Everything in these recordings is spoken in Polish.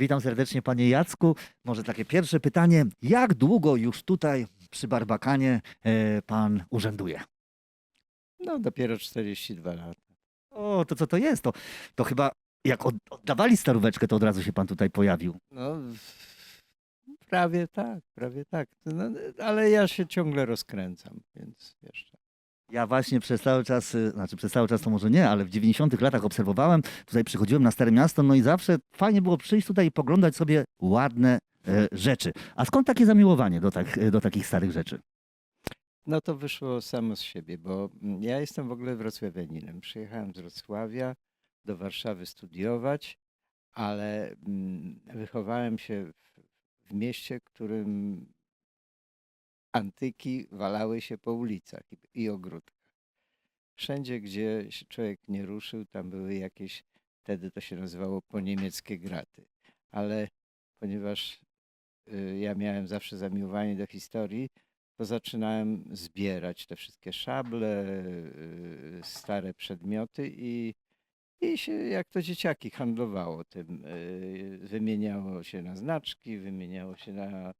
Witam serdecznie panie Jacku. Może takie pierwsze pytanie. Jak długo już tutaj przy Barbakanie e, pan urzęduje? No, dopiero 42 lata. O, to co to jest? To, to chyba jak od, oddawali staróweczkę, to od razu się pan tutaj pojawił. No, w- prawie tak, prawie tak. No, ale ja się ciągle rozkręcam, więc jeszcze. Ja właśnie przez cały czas, y, znaczy przez cały czas to może nie, ale w 90 latach obserwowałem, tutaj przychodziłem na Stare Miasto, no i zawsze fajnie było przyjść tutaj i poglądać sobie ładne e, rzeczy. A skąd takie zamiłowanie do, tak, do takich starych rzeczy? No to wyszło samo z siebie, bo mm, ja jestem w ogóle wrocławianinem. Przyjechałem z Wrocławia do Warszawy studiować, ale mm, wychowałem się w, w mieście, którym antyki walały się po ulicach i, ogródkach. Wszędzie, gdzie człowiek nie ruszył, tam były jakieś, wtedy to się nazywało poniemieckie graty. Ale ponieważ y, ja miałem zawsze zamiłowanie do historii, to zaczynałem zbierać te wszystkie szable, y, stare przedmioty i, i się jak to dzieciaki handlowało tym. y, Wymieniało się na znaczki, wymieniało się na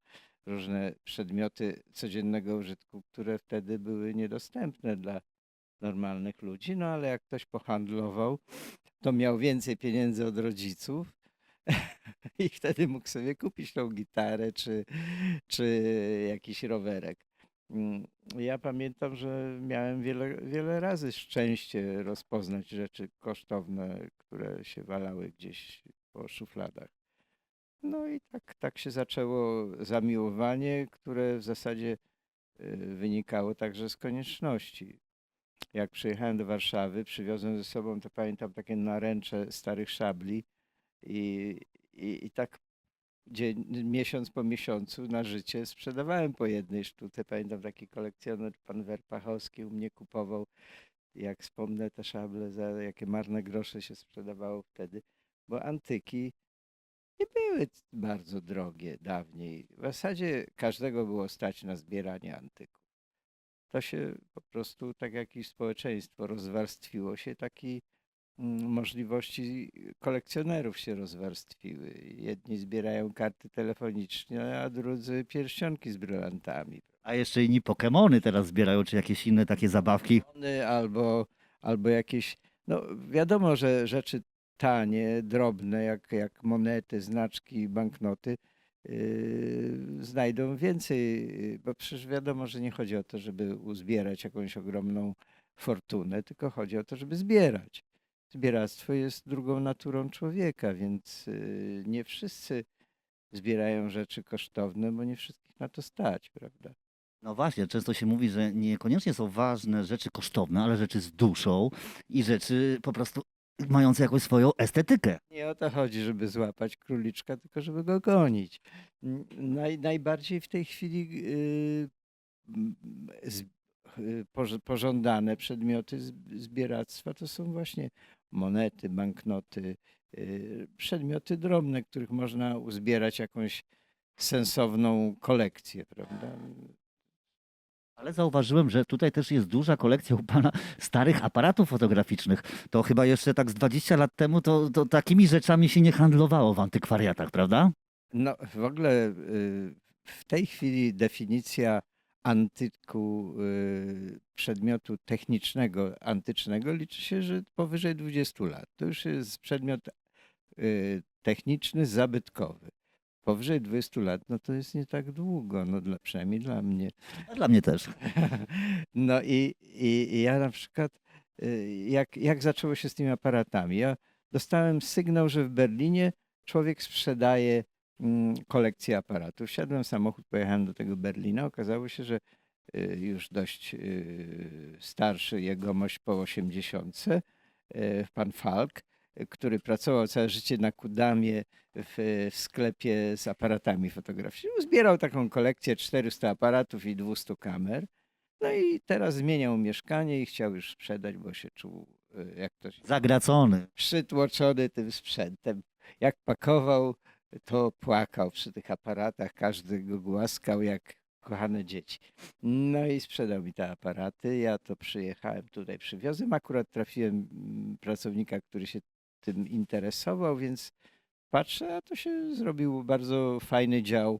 różne przedmioty codziennego użytku, które wtedy były niedostępne dla normalnych ludzi. No ale jak ktoś pohandlował, to miał więcej pieniędzy od rodziców i wtedy mógł sobie kupić tą gitarę czy, czy jakiś rowerek. Mm, Ja pamiętam, że miałem wiele, wiele razy szczęście rozpoznać rzeczy kosztowne, które się walały gdzieś po szufladach. No i tak, tak się zaczęło zamiłowanie, które w zasadzie y, wynikało także z konieczności. Jak przyjechałem do Warszawy, przywiozłem ze sobą, to pamiętam, takie naręcze starych szabli i, i, i tak dzień, miesiąc po miesiącu na życie sprzedawałem po jednej sztuce. Pamiętam taki kolekcjoner, pan Werpachowski u mnie kupował, jak wspomnę te szable, za jakie marne grosze się sprzedawało wtedy, bo antyki nie były bardzo drogie dawniej. W zasadzie każdego było stać na zbieranie antyków. To się po prostu, tak jak i społeczeństwo rozwarstwiło się, taki mm, możliwości kolekcjonerów się rozwarstwiły. Jedni zbierają karty telefoniczne, a drudzy pierścionki z brylantami. A jeszcze inni Pokemony teraz zbierają, czy jakieś inne takie zabawki. Albo, albo jakieś, no wiadomo, że rzeczy tanie, drobne, jak, jak monety, znaczki, banknoty, yy, znajdą więcej, yy, bo przecież wiadomo, że nie chodzi o to, żeby uzbierać jakąś ogromną fortunę, tylko chodzi o to, żeby zbierać. Zbieractwo jest drugą naturą człowieka, więc yy, nie wszyscy zbierają rzeczy kosztowne, bo nie wszystkich na to stać, prawda? No właśnie, często się mówi, że niekoniecznie są ważne rzeczy kosztowne, ale rzeczy z duszą i rzeczy po prostu mające jakąś swoją estetykę. Nie o to chodzi, żeby złapać króliczka, tylko żeby go gonić. Naj, najbardziej w tej chwili yy, z, yy, poż- pożądane przedmioty zbieractwa to są właśnie monety, banknoty, yy, przedmioty drobne, których można uzbierać jakąś sensowną kolekcję, prawda? Ale zauważyłem, że tutaj też jest duża kolekcja u pana starych aparatów fotograficznych. To chyba jeszcze tak z 20 lat temu to, to takimi rzeczami się nie handlowało w antykwariatach, prawda? No, w ogóle y, w tej chwili definicja antyku, y, przedmiotu technicznego, antycznego liczy się, że powyżej 20 lat. To już jest przedmiot y, techniczny, zabytkowy. Powyżej 20 lat, no to jest nie tak długo, no dla, przynajmniej dla mnie. A Dla mnie też. No i, i, i ja na przykład, y, jak, jak zaczęło się z tymi aparatami? Ja dostałem sygnał, że w Berlinie człowiek sprzedaje mm, kolekcję aparatów. Wsiadłem w samochód, pojechałem do tego Berlina. Okazało się, że y, już dość y, starszy jegomość po 80, y, pan Falk, który pracował całe życie na Kudamie w, w sklepie z aparatami fotograficznymi. Zbierał taką kolekcję 400 aparatów i 200 kamer. No i teraz zmieniał mieszkanie i chciał już sprzedać, bo się czuł, y, jak to się Zagracony. przytłoczony tym sprzętem. Jak pakował, to płakał przy tych aparatach, każdy go głaskał jak kochane dzieci. No i sprzedał mi te aparaty, ja to przyjechałem tutaj, przywiozłem, akurat trafiłem mm, pracownika, który się tym interesował, więc patrzę, a to się zrobił bardzo fajny dział,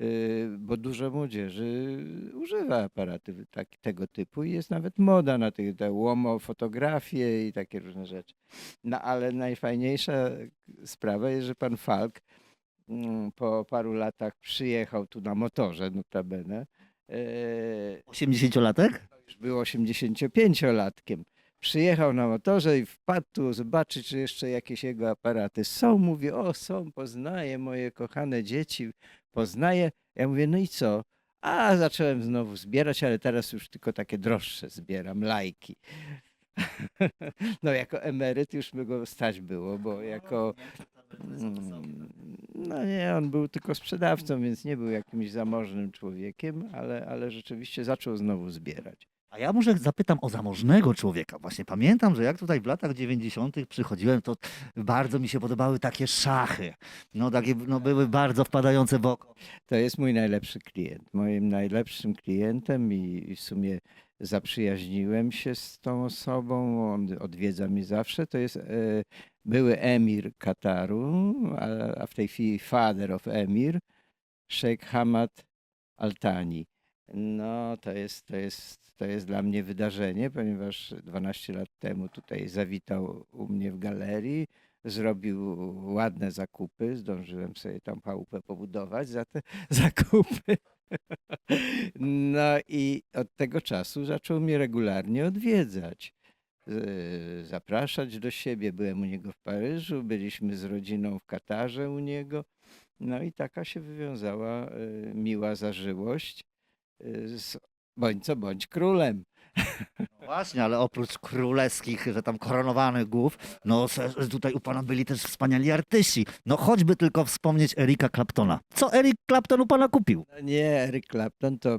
y, bo dużo młodzieży używa aparaty tak, tego typu i jest nawet moda na tych te łomo fotografie i takie różne rzeczy. No ale najfajniejsza sprawa jest, że pan Falk mm, po paru latach przyjechał tu na motorze notabene. e, 80-latek? już był 85-latkiem. Przyjechał na motorze i wpadł tu zobaczyć, czy jeszcze jakieś jego aparaty są. Mówię, o są, poznaję moje kochane dzieci, poznaję. Ja mówię, no i co? A zacząłem znowu zbierać, ale teraz już tylko takie droższe zbieram, lajki. No jako emeryt już by go stać było, bo jako... Mm, No nie, on był tylko sprzedawcą, więc nie był jakimś zamożnym człowiekiem, ale, ale rzeczywiście zaczął znowu zbierać. Ja może zapytam o zamożnego człowieka. Właśnie pamiętam, że jak tutaj w latach 90. przychodziłem, to bardzo mi się podobały takie szachy. No takie no, były bardzo wpadające w oko. To jest mój najlepszy klient. Moim najlepszym klientem i i w sumie zaprzyjaźniłem się z tą osobą. On odwiedza mnie zawsze. To jest e, były emir Kataru, a, a w tej chwili father of emir, Sheikh Hamad Al-Thani. No, to jest, to, jest, to jest dla mnie wydarzenie, ponieważ 12 lat temu tutaj zawitał u mnie w galerii, zrobił ładne zakupy. Zdążyłem sobie tam chałupę pobudować za te zakupy. No i od tego czasu zaczął mnie regularnie odwiedzać. Zapraszać do siebie. Byłem u niego w Paryżu, byliśmy z rodziną w Katarze u niego. No i taka się wywiązała e, miła zażyłość z bądź co bądź królem. No właśnie, ale oprócz królewskich, że tam koronowanych głów, no tutaj u pana byli też wspaniali artyści. No choćby tylko wspomnieć Erika Claptona. Co Eric Clapton u pana kupił? No nie, Eric Clapton to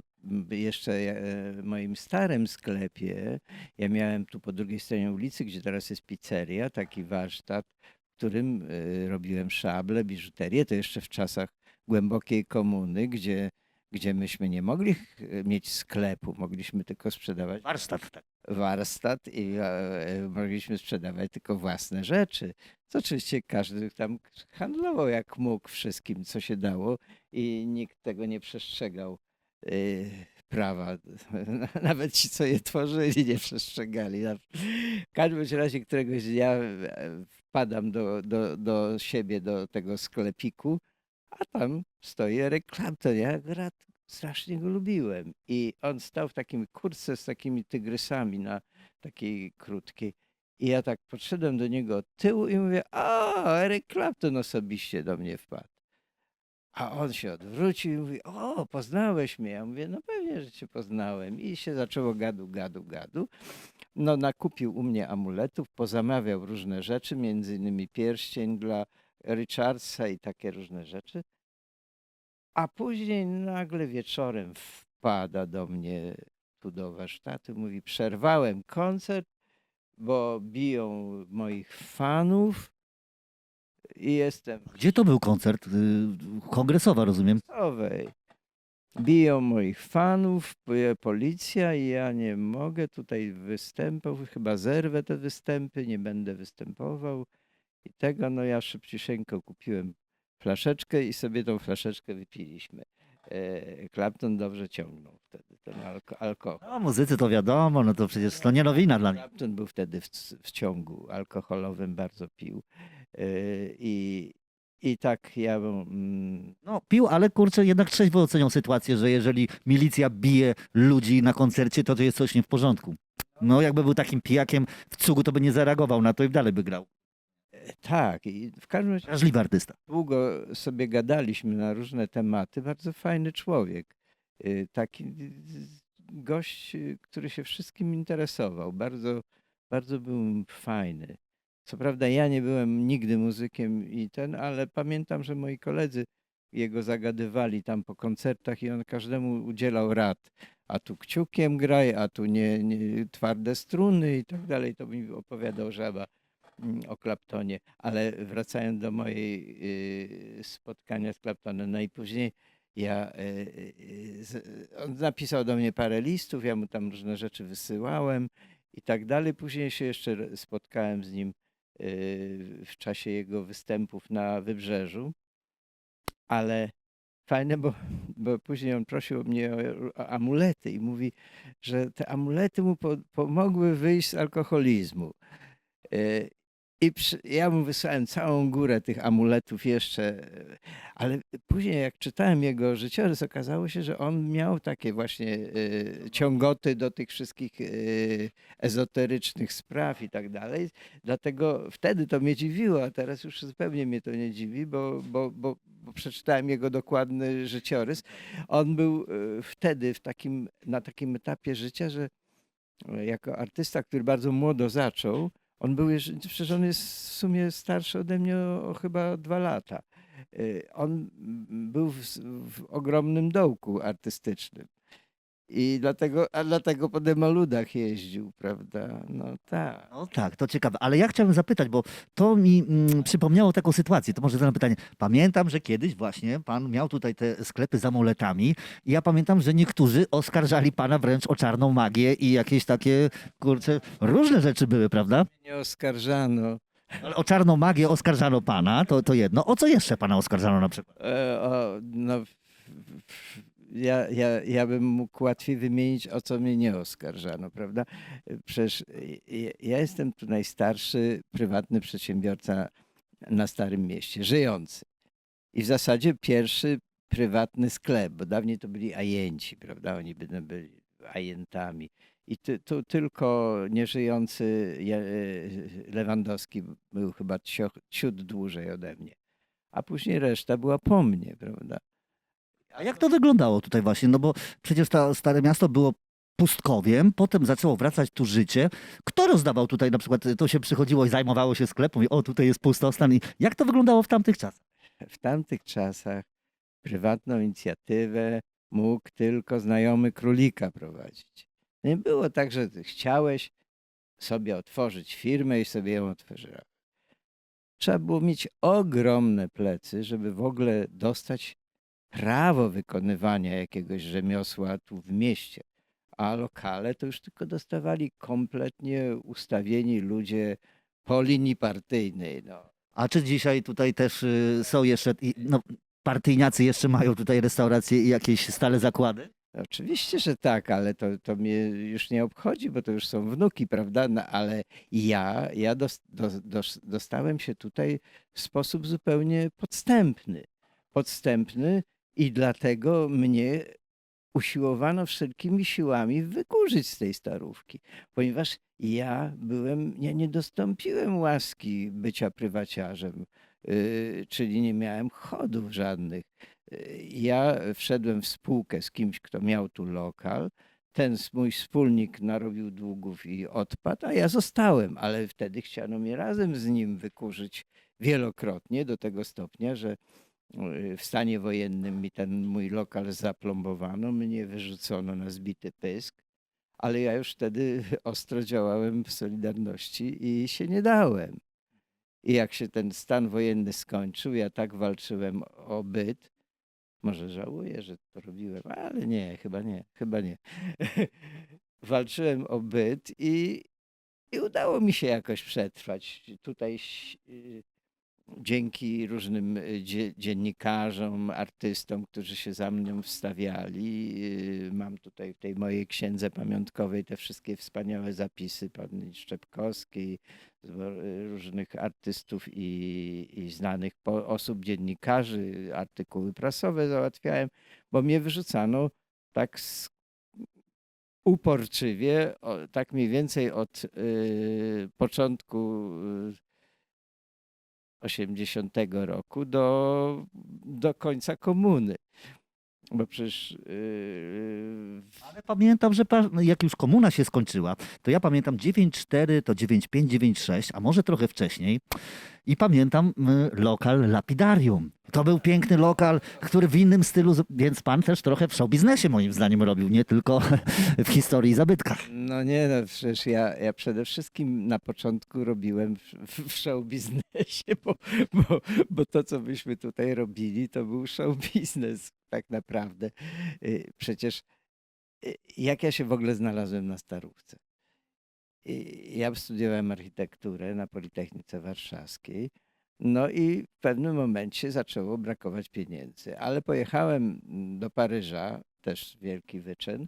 jeszcze e, w moim starym sklepie. Ja miałem tu po drugiej stronie ulicy, gdzie teraz jest pizzeria, taki warsztat, w którym e, robiłem szable, biżuterię. To jeszcze w czasach głębokiej komuny, gdzie, gdzie myśmy nie mogli mieć sklepu, mogliśmy tylko sprzedawać Warsztat. Tak. warsztat i e, mogliśmy sprzedawać tylko własne rzeczy. Co oczywiście każdy tam handlował jak mógł wszystkim, co się dało i nikt tego nie przestrzegał e, prawa. Nawet ci, co je tworzyli, nie przestrzegali. W każdym razie któregoś dnia e, wpadam do, do, do siebie, do tego sklepiku, a tam stoi Eric Clapton. Ja rad, strasznie go lubiłem. I on stał w takim kurce z takimi tygrysami na takiej krótkiej. I ja tak podszedłem do niego od tyłu i mówię, o, Eric Clapton osobiście do mnie wpadł. A on się odwrócił i mówi, o, poznałeś mnie. Ja mówię, no pewnie, że cię poznałem. I się zaczęło gadu, gadu, gadu. No nakupił u mnie amuletów, pozamawiał różne rzeczy, między innymi pierścień dla Richardsa i takie różne rzeczy. A później nagle wieczorem wpada do mnie tu do warsztatu, mówi, przerwałem koncert, bo biją moich fanów i jestem Gdzie to był koncert? Y, Kongresowa, rozumiem. Owej. Biją moich fanów, policja i ja nie mogę tutaj występów, chyba zerwę te występy, nie będę występował i tego, no ja szybciusieńko kupiłem flaszeczkę i sobie tą flaszeczkę wypiliśmy. E, Clapton dobrze ciągnął wtedy ten alko- alkohol. No, muzycy to wiadomo, no to przecież to nie nowina dla mnie. Clapton był wtedy w, w ciągu alkoholowym, bardzo pił E, i, i tak ja mm, No, pił, ale kurczę, jednak trzeźwo ocenią sytuację, że jeżeli milicja bije ludzi na koncercie, to to jest coś nie w porządku. No, jakby był takim pijakiem w cugu, to by nie zareagował na to i dalej by grał. Tak, i w każdym razie Wrażliwy artysta. długo sobie gadaliśmy na różne tematy. Bardzo fajny człowiek. Y, Taki gość, y, który się wszystkim interesował. Bardzo, bardzo był fajny. Co prawda ja nie byłem nigdy muzykiem i ten, ale pamiętam, że moi koledzy jego zagadywali tam po koncertach i on każdemu udzielał rad. A tu kciukiem graj, a tu nie, nie twarde struny i tak dalej. To mi opowiadał żaba o Claptonie. Ale wracając do mojej y, spotkania z Claptonem, no i później ja, y, y, on napisał do mnie parę listów, ja mu tam różne rzeczy wysyłałem i tak dalej. Później się jeszcze spotkałem z nim w czasie jego występów na Wybrzeżu. Ale fajne, bo, bo później on prosił mnie o amulety i mówi, że te amulety mu po, pomogły wyjść z alkoholizmu. I przy, ja mu wysłałem całą górę tych amuletów jeszcze, y, ale później jak czytałem jego życiorys, okazało się, że on miał takie właśnie y, ciągoty do tych wszystkich y, ezoterycznych spraw i tak dalej. Dlatego wtedy to mnie dziwiło, a teraz już zupełnie mnie to nie dziwi, bo, bo, bo, bo przeczytałem jego dokładny życiorys. On był wtedy w takim, na takim etapie życia, że jako artysta, który bardzo młodo zaczął, on był, przecież on jest w sumie starszy ode mnie o, chyba dwa lata. Y, On mm, był w, w ogromnym dołku artystycznym. I dlatego, a dlatego po demoludach jeździł, prawda? No tak. No tak, to ciekawe. Ale ja chciałem zapytać, bo to mi mm, przypomniało taką sytuację. To może zadam pytanie. Pamiętam, że kiedyś właśnie pan miał tutaj te sklepy z amuletami i ja pamiętam, że niektórzy oskarżali pana wręcz o czarną magię i jakieś takie, kurczę, różne rzeczy były, prawda? Nie oskarżano. Ale o czarną magię oskarżano pana, to, to jedno. O co jeszcze pana oskarżano na przykład? E, o, no, w- w- ja, ja, ja bym mógł łatwiej wymienić, o co mnie nie oskarżano, prawda? E, Przecież ja, jestem tu najstarszy prywatny przedsiębiorca na Starym Mieście, żyjący. I w zasadzie pierwszy prywatny sklep, bo dawniej to byli ajenci, prawda? Oni by byli ajentami. I ty, tu tylko nieżyjący e, Lewandowski był chyba ciut dłużej ode mnie. A później reszta była po mnie, prawda? A jak to wyglądało tutaj właśnie? No bo przecież to Stare Miasto było pustkowiem, potem zaczęło wracać tu życie. Kto rozdawał tutaj na przykład, to się przychodziło i zajmowało się sklepem i o, tutaj jest pustostan. I jak to wyglądało w tamtych czasach? W tamtych czasach prywatną inicjatywę mógł tylko znajomy królika prowadzić. Nie było tak, że ty chciałeś sobie otworzyć firmę i sobie ją otworzyłeś. Trzeba było mieć ogromne plecy, żeby w ogóle dostać prawo wykonywania jakiegoś rzemiosła tu w mieście. A lokale to już tylko dostawali kompletnie ustawieni ludzie po linii partyjnej. No. A czy dzisiaj tutaj też y, są jeszcze, no, partyjniacy jeszcze mają tutaj restauracje i jakieś stale zakłady? Oczywiście, że tak, ale to, to mnie już nie obchodzi, bo to już są wnuki, prawda? No, ale ja, ja dos, dos, dos, dostałem się tutaj w sposób zupełnie podstępny. Podstępny i dlatego mnie usiłowano wszelkimi siłami wykurzyć z tej starówki, ponieważ ja byłem, ja nie dostąpiłem łaski bycia prywaciarzem, yy, czyli nie miałem chodów żadnych. Yy, Ja wszedłem w spółkę z kimś, kto miał tu lokal. Ten mój wspólnik narobił długów i odpadł, a ja zostałem, ale wtedy chciano mnie razem z nim wykurzyć wielokrotnie do tego stopnia, że y, w stanie wojennym mi ten mój lokal zaplombowano, mnie wyrzucono na zbity pysk, ale ja już wtedy ostro działałem w Solidarności i się nie dałem. I jak się ten stan wojenny skończył, ja tak walczyłem o byt, może żałuję, że to robiłem, ale nie, chyba nie, chyba nie. Walczyłem o byt i, i udało mi się jakoś przetrwać. Tutaj y, dzięki różnym dzie- dziennikarzom, artystom, którzy się za mną wstawiali. y, Mam tutaj w tej mojej księdze pamiątkowej te wszystkie wspaniałe zapisy pani Szczepkowskiej, różnych artystów i, i znanych osób, dziennikarzy, artykuły prasowe załatwiałem, bo mnie wyrzucano tak z, uporczywie, tak mniej więcej od y, początku 80 roku do, do końca komuny. Bo przecież yy, Ale pamiętam, że pa- no jak już komuna się skończyła, to ja pamiętam 9.4, to 9.5, 9.6, a może trochę wcześniej. I pamiętam y, lokal Lapidarium. To był piękny lokal, który w innym stylu, więc pan też trochę w show biznesie moim zdaniem robił, nie tylko w historii i zabytkach. no nie no, przecież ja, ja przede wszystkim na początku robiłem w, w w show biznesie, bo, bo, bo to, co myśmy tutaj robili, to był show biznes tak naprawdę. Yy, Przecież yy, jak ja się w ogóle znalazłem na starówce? i ja studiowałem architekturę na Politechnice Warszawskiej. No i w pewnym momencie zaczęło brakować pieniędzy, ale pojechałem mm, do Paryża, też wielki wyczyn,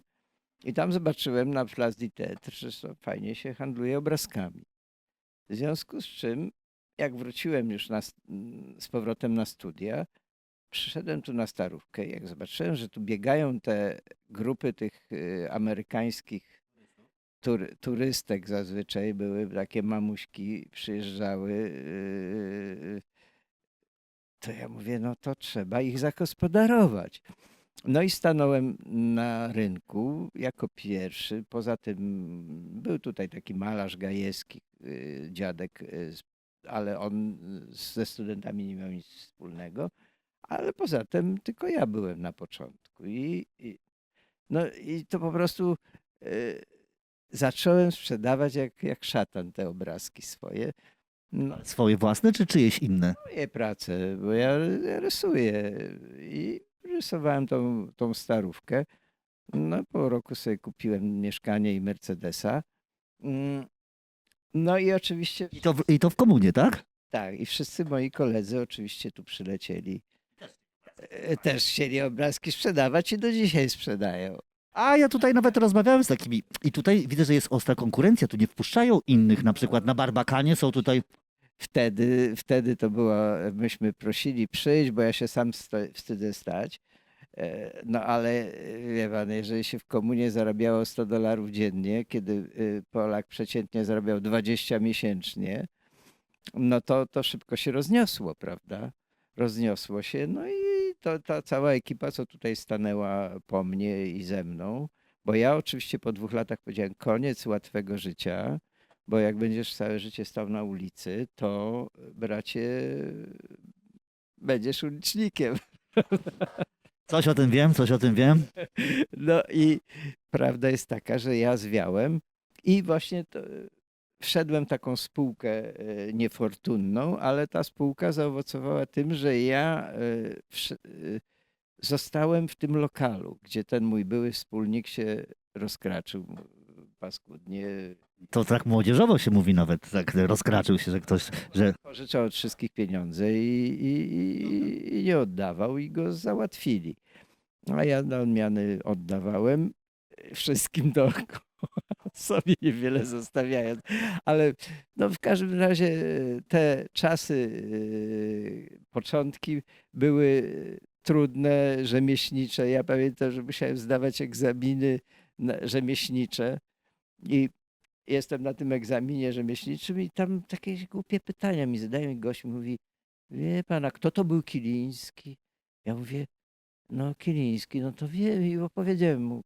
i tam zobaczyłem na Place du Teatre, że fajnie się handluje obrazkami. W związku z czym, jak wróciłem już na, mm, z powrotem na studia, przyszedłem tu na starówkę. Jak zobaczyłem, że tu biegają te grupy tych y, amerykańskich tury, turystek zazwyczaj, były takie mamuśki, przyjeżdżały, y, to ja mówię, no to trzeba ich zagospodarować. No i stanąłem na rynku jako pierwszy. Poza tym był tutaj taki malarz Gajewski, y, dziadek, y, ale on y, ze studentami nie miał nic wspólnego. Ale poza tym tylko ja byłem na początku. I, i, no i to po prostu y, zacząłem sprzedawać jak, jak szatan te obrazki swoje. No, Swoje własne czy czyjeś inne? moje prace, bo ja ja rysuję i rysowałem tą, tą starówkę. No po roku sobie kupiłem mieszkanie i Mercedesa. Mm, No i oczywiście, I to, w, I to w komunie, tak? tak, i wszyscy moi koledzy oczywiście tu przylecieli. E, Też chcieli obrazki sprzedawać i do dzisiaj sprzedają. A ja tutaj nawet rozmawiałem z takimi. I tutaj widzę, że jest ostra konkurencja. Tu nie wpuszczają innych. Na przykład na Barbakanie są tutaj. Wtedy, wtedy to było, myśmy prosili przyjść, bo ja się sam wstydzę stać. E, No ale e, wie pan, jeżeli się w komunie zarabiało 100 dolarów dziennie, kiedy Polak przeciętnie zarabiał 20 miesięcznie, no to, to szybko się rozniosło, prawda? Rozniosło się, no i to, ta cała ekipa, co tutaj stanęła po mnie i ze mną, bo ja oczywiście po dwóch latach powiedziałem, koniec łatwego życia, bo jak będziesz całe życie stał na ulicy, to bracie, będziesz ulicznikiem. Coś o tym wiem, coś o tym wiem. No i prawda jest taka, że ja zwiałem i właśnie to, wszedłem taką spółkę e, niefortunną, ale ta spółka zaowocowała tym, że ja e, e, zostałem w tym lokalu, gdzie ten mój były wspólnik się rozkraczył paskudnie. To tak młodzieżowo się mówi nawet. Tak rozkraczył się, że ktoś. Że Pożyczał od wszystkich pieniądze i, i, i, i nie oddawał i go załatwili. A ja na odmiany oddawałem wszystkim dookoła, sobie niewiele zostawiając. Ale no w każdym razie te czasy, e, początki były trudne, rzemieślnicze. Ja pamiętam, że musiałem zdawać egzaminy rzemieślnicze i jestem na tym egzaminie rzemieślniczym i tam takie głupie pytania mi zadają i gość mówi, wie pan, a kto to był Kiliński? Ja mówię, no Kiliński, no to wiem i opowiedziałem mu.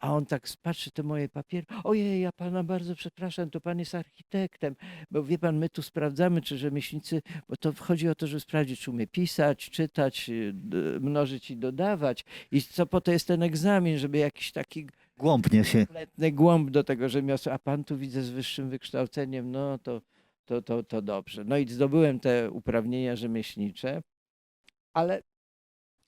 A on tak patrzy te moje papiery. Ojej, ja pana bardzo przepraszam, to pan jest architektem, bo wie pan, my tu sprawdzamy, czy rzemieślnicy, bo to chodzi o to, żeby sprawdzić, czy umie pisać, czytać, y, mnożyć i dodawać. I co po to jest ten egzamin, żeby jakiś taki głąbnie się. kompletny głąb do tego rzemiosła, a pan tu widzę z wyższym wykształceniem, no to, to, to, to dobrze. No i zdobyłem te uprawnienia rzemieślnicze, ale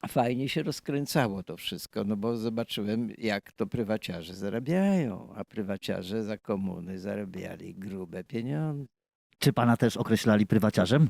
fajnie się rozkręcało to wszystko, no bo zobaczyłem, jak to prywaciarze zarabiają, a prywaciarze za komuny zarabiali grube pieniądze. Czy pana też określali prywaciarzem?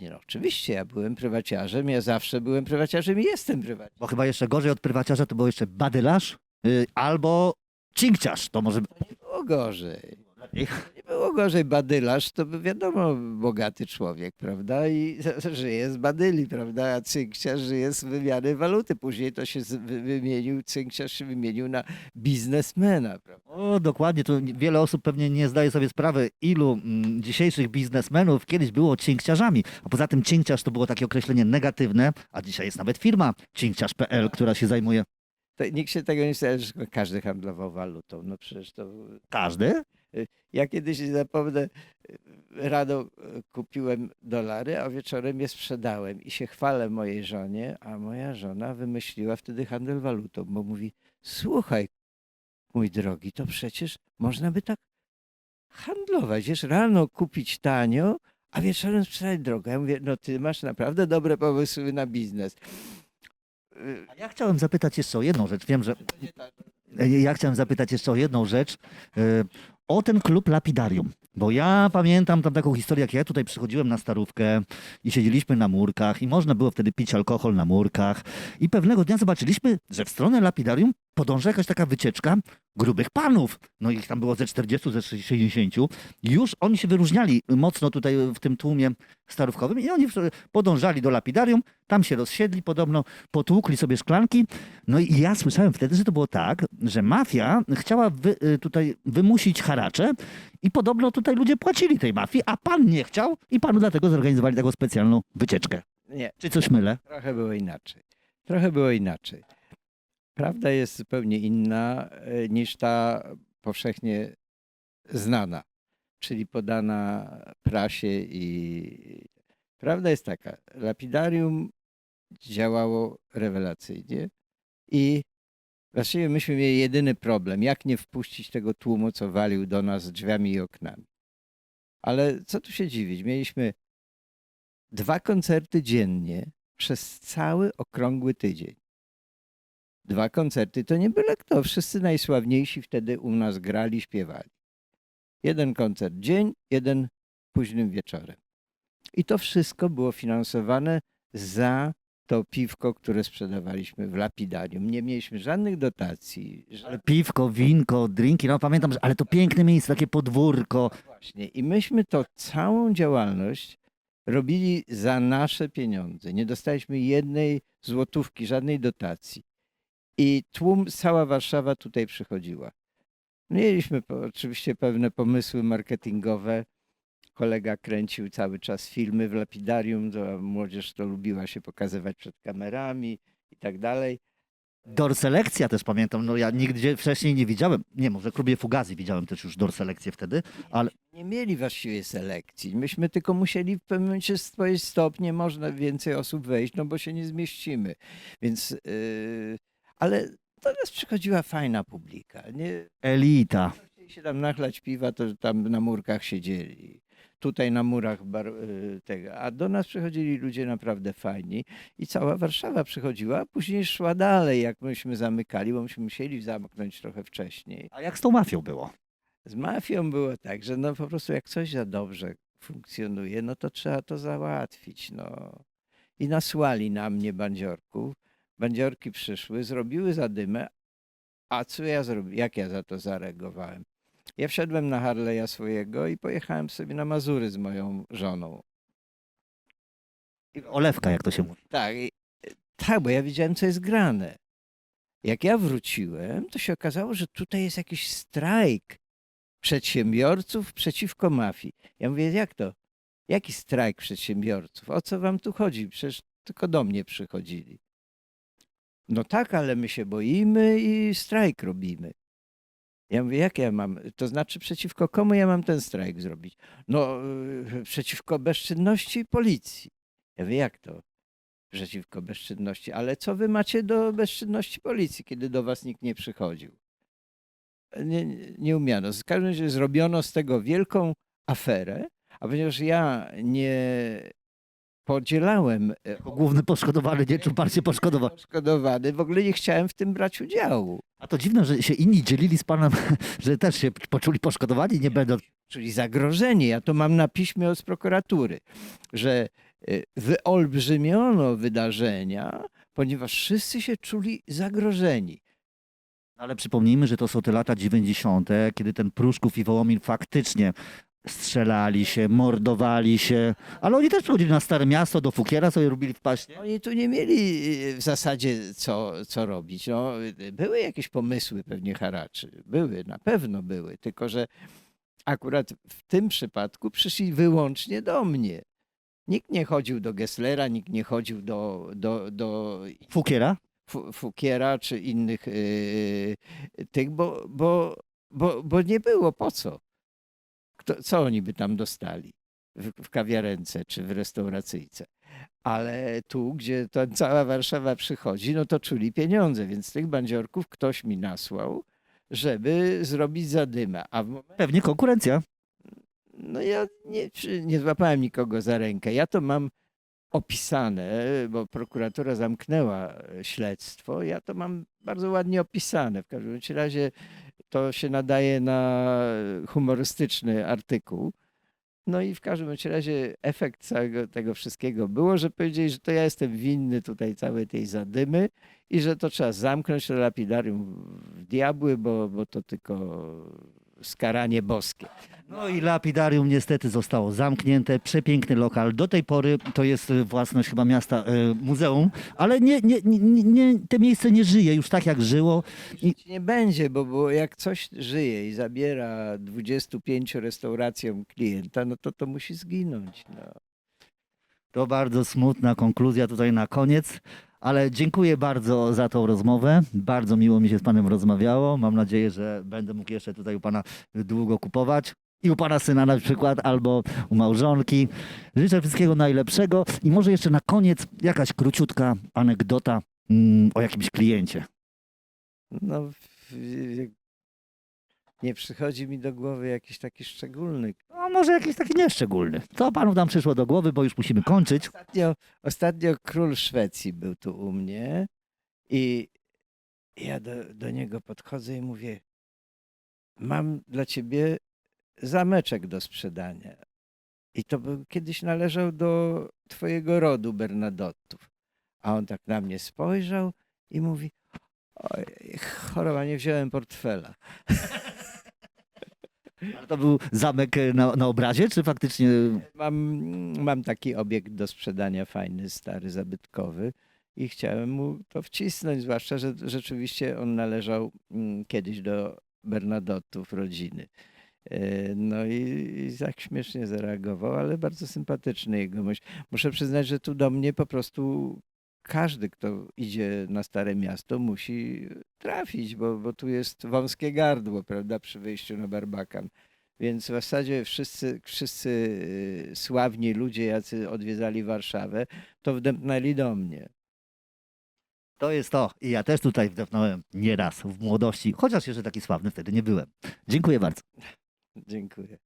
Nie No, oczywiście, ja byłem prywaciarzem, ja zawsze byłem prywaciarzem i jestem prywaciarzem. Bo chyba jeszcze gorzej od prywaciarza to był jeszcze badylarz yy, albo cinkciarz. To może. Nie było gorzej. Nie było gorzej, badylarz to by wiadomo, bogaty człowiek, prawda? I żyje z badyli, prawda? A cynkciarz żyje z wymiany waluty. Później to się wymienił, cynkciarz się wymienił na biznesmena, prawda? O, dokładnie. Tu wiele osób pewnie nie zdaje sobie sprawy, ilu mm, dzisiejszych biznesmenów kiedyś było cinkciarzami. A poza tym cinkciarz to było takie określenie negatywne, a dzisiaj jest nawet firma cinkciarz.pl, która się zajmuje To nikt się tego nie stara, że każdy handlował walutą. No przecież to... każdy. Ja kiedyś nie zapomnę, rano e, kupiłem dolary, a wieczorem je sprzedałem i się chwalę mojej żonie, a moja żona wymyśliła wtedy handel walutą, bo mówi, słuchaj, mój drogi, to przecież można by tak handlować, wiesz, rano kupić tanio, a wieczorem sprzedać drogo. Ja mówię, no ty masz naprawdę dobre pomysły na biznes. Y, A ja chciałem zapytać jeszcze o jedną rzecz. Wiem, że. Ja chciałem zapytać jeszcze o jedną rzecz. O ten klub Lapidarium. Bo ja pamiętam tam taką historię, jak ja tutaj przychodziłem na starówkę i siedzieliśmy na murkach i można było wtedy pić alkohol na murkach. I pewnego dnia zobaczyliśmy, że w stronę Lapidarium podąża jakaś taka wycieczka grubych panów. No ich tam było ze 40, ze 60. Już oni się wyróżniali mocno tutaj w tym tłumie starówkowym i oni podążali do Lapidarium, tam się rozsiedli podobno, potłukli sobie szklanki. No i ja słyszałem wtedy, że to było tak, że mafia chciała wy, y, tutaj wymusić haracze i podobno tutaj ludzie płacili tej mafii, a pan nie chciał i panu dlatego zorganizowali taką specjalną wycieczkę. Nie, Czy coś mylę? trochę było inaczej. Trochę było inaczej. Prawda jest zupełnie inna e, niż ta powszechnie znana, czyli podana prasie i prawda jest taka. Lapidarium działało rewelacyjnie i właściwie myśmy mieli jedyny problem, jak nie wpuścić tego tłumu, co walił do nas drzwiami i oknami. Ale co tu się dziwić? Mieliśmy dwa koncerty dziennie przez cały okrągły tydzień. Dwa koncerty to nie byle kto. Wszyscy najsławniejsi wtedy u nas grali, śpiewali. Jeden koncert dzień, jeden późnym wieczorem. I to wszystko było finansowane za to piwko, które sprzedawaliśmy w Lapidarium. Nie mieliśmy żadnych dotacji. Ale piwko, winko, drinki, no pamiętam, że, ale to piękne miejsce, takie podwórko. Właśnie. I myśmy to całą działalność robili za nasze pieniądze. Nie dostaliśmy jednej złotówki, żadnej dotacji. I tłum, cała Warszawa tutaj przychodziła. Mieliśmy oczywiście pewne pomysły marketingowe. Kolega kręcił cały czas filmy w lapidarium, to młodzież to lubiła się pokazywać przed kamerami i tak dalej. Dorselekcja też pamiętam, no ja nigdzie wcześniej nie widziałem, nie może klubie Fugazi widziałem też już dorselekcję wtedy, ale Nie mieli właściwie selekcji. Myśmy tylko musieli w pewnym momencie powiedzieć stop, nie można więcej osób wejść, no bo się nie zmieścimy. Więc, yy, ale do nas przychodziła fajna publika. Nie elita. chcieli się tam nachlać piwa, to tam na murkach siedzieli. Tutaj na murach bar, yy, tego. A do nas przychodzili ludzie naprawdę fajni i cała Warszawa przychodziła, a później szła dalej, jak myśmy zamykali, bo myśmy musieli zamknąć trochę wcześniej. A jak z tą mafią było? Z mafią było tak, że no po prostu jak coś za dobrze funkcjonuje, no to trzeba to załatwić. No. I nasłali na mnie bandziorków. Bandziorki przyszły, zrobiły zadymę. A co ja zrobiłem? Jak ja za to zareagowałem? Ja wsiadłem na Harley'a swojego i pojechałem sobie na Mazury z moją żoną. Olewka, jak to się mówi. Tak, i- tak, bo ja wiedziałem, co jest grane. Jak ja wróciłem, to się okazało, że tutaj jest jakiś strajk przedsiębiorców przeciwko mafii. Ja mówię, jak to? Jaki strajk przedsiębiorców? O co wam tu chodzi? Przecież tylko do mnie przychodzili. No tak, ale my się boimy i strajk robimy. Ja mówię, jak ja mam, to znaczy przeciwko komu ja mam ten strajk zrobić? No, yy, przeciwko bezczynności policji. Ja mówię, jak to? Przeciwko bezczynności. Ale co wy macie do bezczynności policji, kiedy do was nikt nie przychodził? Nie- nie umiano. W każdym razie zrobiono z tego wielką aferę, a ponieważ ja nie podzielałem e, Jako główny poszkodowany, nie czuł parcie poszkodowany. poszkodowany, w ogóle nie chciałem w tym brać udziału. A to dziwne, że się inni dzielili z panem, że też się poczuli poszkodowani, nie będąc. czyli zagrożenie. Ja to mam na piśmie od prokuratury, że y, wyolbrzymiono wydarzenia, ponieważ wszyscy się czuli zagrożeni. Ale przypomnijmy, że to są te lata 90., kiedy ten Pruszków i Wołomin faktycznie strzelali się, mordowali się, ale oni też przychodzili na Stare Miasto, do Fukiera sobie robili w paśnie. Oni tu nie mieli y, w zasadzie co, co robić. No, y, były jakieś pomysły pewnie haraczy. Były, na pewno były. Tylko, że akurat w tym przypadku przyszli wyłącznie do mnie. Nikt nie chodził do Gesslera, nikt nie chodził do, do, do Fukiera? Fu- Fukiera czy innych yy, tych, bo, bo, bo, bo nie było po co. Kto, co oni by tam dostali w, w kawiarence czy w restauracyjce. Ale tu, gdzie ta cała Warszawa przychodzi, no to czuli pieniądze, więc tych bandziorków ktoś mi nasłał, żeby zrobić zadymę. A Pewnie konkurencja. no ja nie, nie złapałem nikogo za rękę. Ja to mam opisane, bo prokuratura zamknęła śledztwo. Ja to mam bardzo ładnie opisane. W każdym razie to się nadaje na humorystyczny artykuł. No i w każdym razie efekt całego tego wszystkiego było, że powiedzieli, że to ja jestem winny tutaj całej tej zadymy i że to trzeba zamknąć to lapidarium w diabły, bo, bo to tylko skaranie boskie. No i lapidarium niestety zostało zamknięte. Przepiękny lokal. Do tej pory to jest e, własność chyba miasta e, muzeum, ale nie, nie, nie, nie, te miejsce nie żyje już tak jak żyło. I, nie będzie, bo, bo jak coś żyje i zabiera 25 restauracjom klienta, no to to musi zginąć. No. To bardzo smutna konkluzja tutaj na koniec, ale dziękuję bardzo za tą rozmowę. Bardzo miło mi się z panem rozmawiało. Mam nadzieję, że będę mógł jeszcze tutaj u pana długo kupować. I u pana syna na przykład, albo u małżonki. Życzę wszystkiego najlepszego i może jeszcze na koniec jakaś króciutka anegdota mm, o jakimś kliencie. No, nie przychodzi mi do głowy jakiś taki szczególny. No, może jakiś taki nieszczególny. Co panu tam przyszło do głowy, bo już musimy kończyć. Ostatnio, ostatnio król Szwecji był tu u mnie i ja do, do niego podchodzę i mówię: Mam dla ciebie zameczek do sprzedania. I to był, kiedyś należał do twojego rodu Bernadottów. A on tak na mnie spojrzał i mówi: Oj, choroba, nie wziąłem portfela. Ale to był zamek e, na, na obrazie, czy faktycznie Mam, mam taki obiekt do sprzedania, fajny, stary, zabytkowy i chciałem mu to wcisnąć, zwłaszcza, że rzeczywiście on należał mm, kiedyś do Bernadottów rodziny. E, No i, i tak śmiesznie zareagował, ale bardzo sympatyczny jego. Muszę przyznać, że tu do mnie po prostu każdy, kto idzie na Stare Miasto, musi trafić, bo, bo tu jest wąskie gardło, prawda, przy wyjściu na Barbakan. Więc w zasadzie wszyscy, wszyscy y, sławni ludzie, jacy odwiedzali Warszawę, to wdępnęli do mnie. to jest to. I ja też tutaj wdepnąłem nieraz w młodości, chociaż jeszcze taki sławny wtedy nie byłem. Dziękuję bardzo. Dziękuję.